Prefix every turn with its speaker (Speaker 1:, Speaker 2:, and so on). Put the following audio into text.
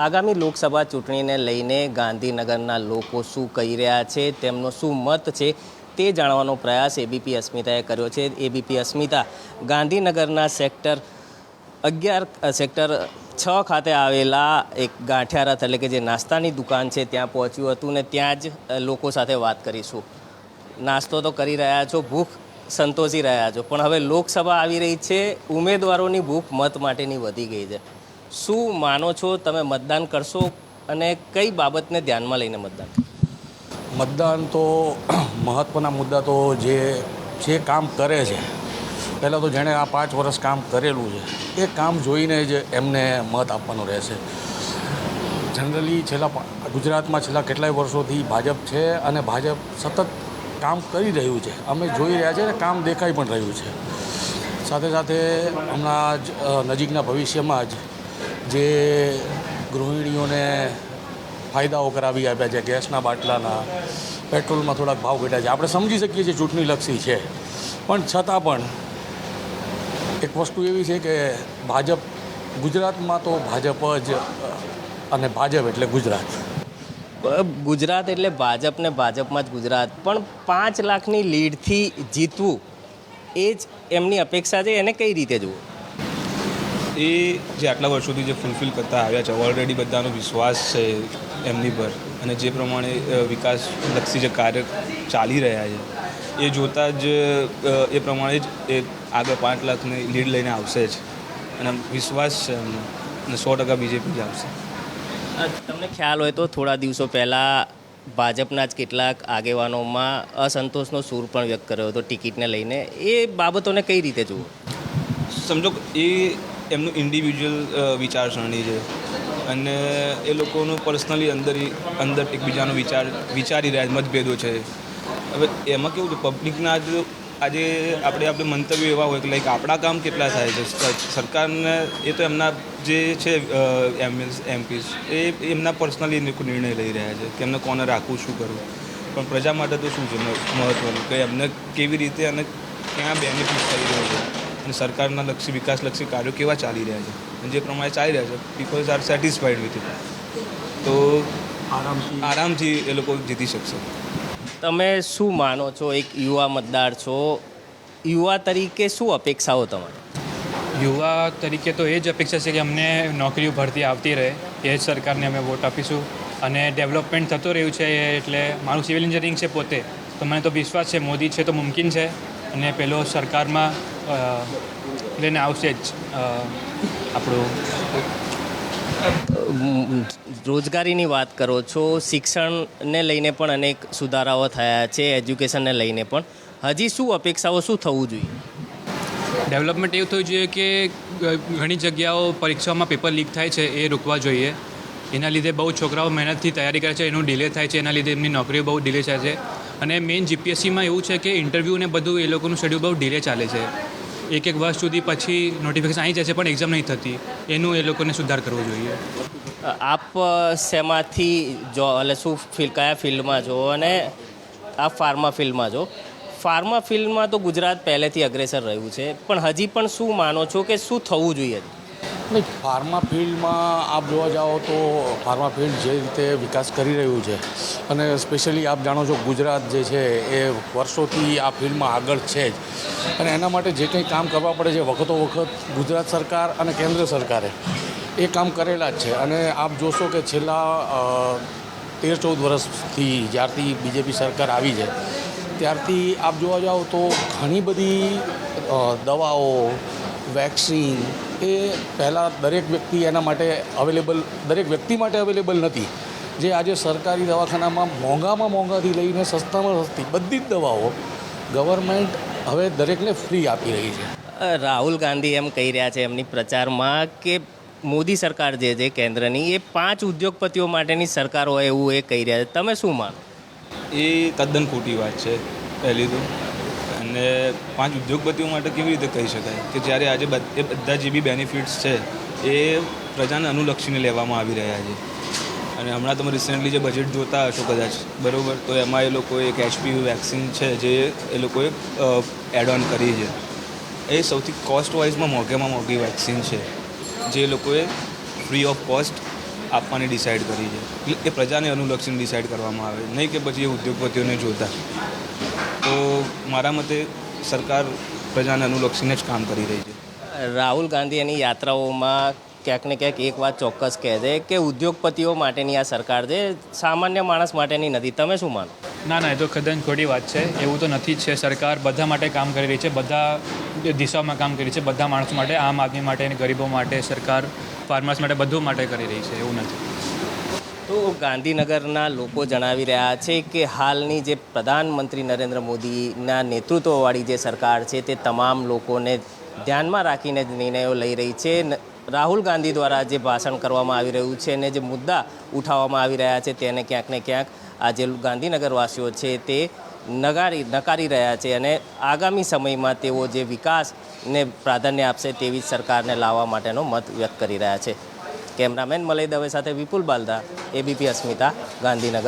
Speaker 1: આગામી લોકસભા ચૂંટણીને લઈને ગાંધીનગરના લોકો શું કહી રહ્યા છે, તેમનો શું મત છે તે જાણવાનો પ્રયાસ એબીપી અસ્મિતાએ કર્યો છે. એબીપી અસ્મિતા, ગાંધીનગરના સેક્ટર અગિયાર, સેક્ટર છ ખાતે આવેલા એક ગાંઠિયા એટલે કે જે નાસ્તાની દુકાન છે ત્યાં પહોંચ્યું હતું ને ત્યાં જ લોકો સાથે વાત કરીશું. નાસ્તો તો કરી રહ્યા છો, ભૂખ સંતોષી રહ્યા છો, પણ હવે લોકસભા આવી રહી છે, ઉમેદવારોની ભૂખ મત માટેની વધી ગઈ છે. શું માનો છો તમે મતદાન કરશો અને કઈ બાબતને ધ્યાનમાં લઈને મતદાન?
Speaker 2: મતદાન તો મહત્ત્વના મુદ્દા તો જે જે કામ કરે છે. પહેલાં તો જેણે આ પાંચ વર્ષ કામ કરેલું છે, એ કામ જોઈને જ એમને મત આપવાનો રહેશે. જનરલી છેલ્લા ગુજરાતમાં છેલ્લા કેટલાય વર્ષોથી ભાજપ છે અને ભાજપ સતત કામ કરી રહ્યું છે. અમે જોઈ રહ્યા અને કામ દેખાઈ પણ રહ્યું છે. સાથે સાથે હમણાં જ નજીકના ભવિષ્યમાં જ જે ગૃહિણીઓને ફાયદાઓ કરાવી આપ્યા છે, ગેસના બાટલાના, પેટ્રોલમાં થોડાક ભાવ ઘટ્યા છે. આપણે સમજી શકીએ છીએ ચૂંટણીલક્ષી છે. પણ છતાં પણ એક વસ્તુ એવી છે કે ભાજપ, ગુજરાતમાં તો ભાજપ જ, અને ભાજપ એટલે ગુજરાત.
Speaker 1: ગુજરાત એટલે ભાજપ ને ભાજપમાં જ ગુજરાત. પણ પાંચ લાખની લીડથી જીતવું એ જ એમની અપેક્ષા છે. એને કઈ રીતે જુઓ?
Speaker 3: એ જે આટલા વર્ષોથી જે ફૂલફિલ કરતા આવ્યા છે ઓલરેડી બધાનો વિશ્વાસ છે એમની પર. અને જે પ્રમાણે વિકાસલક્ષી જે કાર્ય ચાલી રહ્યા છે એ જોતાં જ એ પ્રમાણે જ એ આગળ પાંચ લાખની લીડ લઈને આવશે જ. અને વિશ્વાસ છે એમને. અને સો ટકા બીજેપી જ આવશે.
Speaker 1: તમને ખ્યાલ હોય તો થોડા દિવસો પહેલાં ભાજપના જ કેટલાક આગેવાનોમાં અસંતોષનો સૂર પણ વ્યક્ત કર્યો હતો ટિકિટને લઈને. એ બાબતોને કઈ રીતે જુઓ?
Speaker 3: સમજો એ એમનું ઇન્ડિવિજ્યુઅલ વિચારસરણી છે. અને એ લોકોનું પર્સનલી અંદર અંદર એકબીજાનો વિચાર, વિચારી રહ્યા મતભેદો છે. હવે એમાં કેવું છે પબ્લિકના જ આજે આપણે આપણે મંતવ્યો એવા હોય કે લાઈક આપણા કામ કેટલા થાય છે સરકારને એ તો એમના જે છે એમએસ એમપીસ એ, એમના પર્સનલી નિર્ણય લઈ રહ્યા છે કે એમને કોને રાખવું, શું કરવું. પણ પ્રજા માટે તો શું છે મહત્ત્વનું કે એમને કેવી રીતે અને ક્યાં બેનિફિટ થઈ રહ્યો છે? અને સરકારના લક્ષી વિકાસલક્ષી કાર્યો કેવા ચાલી રહ્યા છે? અને જે પ્રમાણે ચાલી રહ્યા છે peoples are satisfied with it તો
Speaker 2: આરામથી.
Speaker 3: આરામથી એ લોકો જીતી શકશે.
Speaker 1: તમે શું માનો છો? એક યુવા મતદાર છો. યુવા તરીકે શું અપેક્ષાઓ તમારી?
Speaker 4: યુવા તરીકે તો એ જ અપેક્ષા છે કે અમને નોકરીઓ ભરતી આવતી રહે. એ જ સરકારને અમે વોટ આપીશું. અને ડેવલપમેન્ટ થતું રહ્યું છે એટલે મારું સિવિલ એન્જિનિયરિંગ છે પોતે. તો મને તો વિશ્વાસ છે મોદી છે તો મુમકિન છે. અને પેલો સરકારમાં લઈને આવશે જ આપણું.
Speaker 1: રોજગારીની વાત કરો છો શિક્ષણને લઈને પણ અનેક સુધારાઓ થયા છે એજ્યુકેશનને લઈને પણ. હજી શું અપેક્ષાઓ શું થવું જોઈએ?
Speaker 4: ડેવલપમેન્ટ એવું થવું જોઈએ કે ઘણી જગ્યાઓ પરીક્ષાઓમાં પેપર લીક થાય છે એ રોકવા જોઈએ. એના લીધે બહુ છોકરાઓ મહેનતથી તૈયારી કરે છે એનું ડિલે થાય છે એના લીધે એમની નોકરીઓ બહુ ડિલે થાય છે. અને મેઇન જીપીએસસીમાં એવું છે કે ઇન્ટરવ્યૂ ને બધું એ લોકોનું શેડ્યુલ બહુ ડિલે ચાલે છે. એક એક વર્ષ સુધી પછી નોટિફિકેશન આવી છે, પણ એક્ઝામ નહીં થતી. એનું એ લોકોને સુધાર કરવો જોઈએ.
Speaker 1: આપ શેમાંથી જો, એટલે શું ફિલ કયા ફિલ્ડમાં જો અને આપ ફાર્મા ફિલ્ડમાં જો ફાર્મા ફિલ્ડમાં તો ગુજરાત પહેલેથી અગ્રેસર રહ્યું છે, પણ હજી પણ શું માનો છો કે શું થવું જોઈએ?
Speaker 2: નહીં. ફાર્મા ફિલ્ડમાં આપ જોવા જાઓ તો ફાર્મા ફિલ્ડ જે રીતે વિકાસ કરી રહ્યું છે, અને સ્પેશિયલી આપ જાણો છો ગુજરાત જે છે એ વર્ષોથી આ ફિલ્ડમાં આગળ છે જ. અને એના માટે જે કંઈ કામ કરવા પડે છે વખતો વખત ગુજરાત સરકાર અને કેન્દ્ર સરકારે એ કામ કરેલા જ છે. અને આપ જોશો કે છેલ્લા તેર ચૌદ વર્ષથી જ્યારથી બીજેપી સરકાર આવી છે, ત્યારથી આપ જોવા જાઓ તો ઘણી બધી દવાઓ, વેક્સિન એ પહેલાં દરેક વ્યક્તિ એના માટે અવેલેબલ દરેક વ્યક્તિ માટે અવેલેબલ નથી. જે આજે સરકારી દવાખાનામાં મોંઘામાં મોંઘાથી લઈને સસ્તામાં સસ્તી બધી જ દવાઓ ગવર્મેન્ટ હવે દરેકને ફ્રી આપી રહી છે.
Speaker 1: રાહુલ ગાંધી એમ કહી રહ્યા છે એમની પ્રચારમાં કે મોદી સરકાર જે છે કેન્દ્રની એ પાંચ ઉદ્યોગપતિઓ માટેની સરકાર હોય એવું એ કહી રહ્યા છે. તમે શું માનો?
Speaker 3: એ તદ્દન ખોટી વાત છે પહેલી તો. અને પાંચ ઉદ્યોગપતિઓ માટે કેવી રીતે કહી શકાય કે જ્યારે આજે એ બધા જે બી બેનિફિટ્સ છે, એ પ્રજાને અનુલક્ષીને લેવામાં આવી રહ્યા છે. અને હમણાં તમે રિસેન્ટલી જે બજેટ જોતા હશો કદાચ, બરાબર? તો એમાં એ લોકોએ એક એચપીવી વેક્સિન છે જે એ લોકોએ એડ ઓન કરી છે. એ સૌથી કોસ્ટ વાઇઝમાં મોંઘેમાં મોંઘી વેક્સિન છે. જે લોકોએ ફ્રી ઓફ કોસ્ટ આપવાની ડિસાઇડ કરી છે. એ પ્રજાને અનુલક્ષીને ડિસાઇડ કરવામાં આવે. નહીં કે પછી એ ઉદ્યોગપતિઓને જોતા. તો મારા મતે સરકાર પ્રજાને અનુલક્ષીને જ કામ કરી રહી છે.
Speaker 1: રાહુલ ગાંધી એની યાત્રાઓમાં ક્યાંક ને ક્યાંક એક વાત ચોક્કસ કહે છે કે ઉદ્યોગપતિઓ માટેની આ સરકાર છે, સામાન્ય માણસ માટેની નથી. તમે શું માનો?
Speaker 4: ના ના, એ તો ખતન ખોટી વાત છે. એવું તો નથી જ છે. સરકાર બધા માટે કામ કરી રહી છે. બધા દિશાઓમાં કામ કરી છે. બધા માણસો માટે, આમ આદમી માટે અને ગરીબો માટે, સરકાર ફાર્મર્સ માટે, બધું માટે કરી રહી છે. એવું નથી.
Speaker 1: તો ગાંધીનગરના લોકો જણાવી રહ્યા છે કે હાલની જે પ્રધાનમંત્રી નરેન્દ્ર મોદીના નેતૃત્વવાળી જે સરકાર છે, તે તમામ લોકોને ધ્યાનમાં રાખીને જ નિર્ણયો લઈ રહી છે. રાહુલ ગાંધી દ્વારા જે ભાષણ કરવામાં આવી રહ્યું છે અને જે મુદ્દા ઉઠાવવામાં આવી રહ્યા છે, તેને ક્યાંક ને ક્યાંક આ જે ગાંધીનગરવાસીઓ છે તે નગારી નકારી રહ્યા છે અને આગામી સમયમાં તેઓ જે વિકાસને પ્રાધાન્ય આપશે તેવી સરકારને લાવવા માટેનો મત વ્યક્ત કરી રહ્યા છે. કેમેરામેન મલય દવે સાથે વિપુલ બાલદા એબીપી અસ્મિતા, ગાંધીનગર.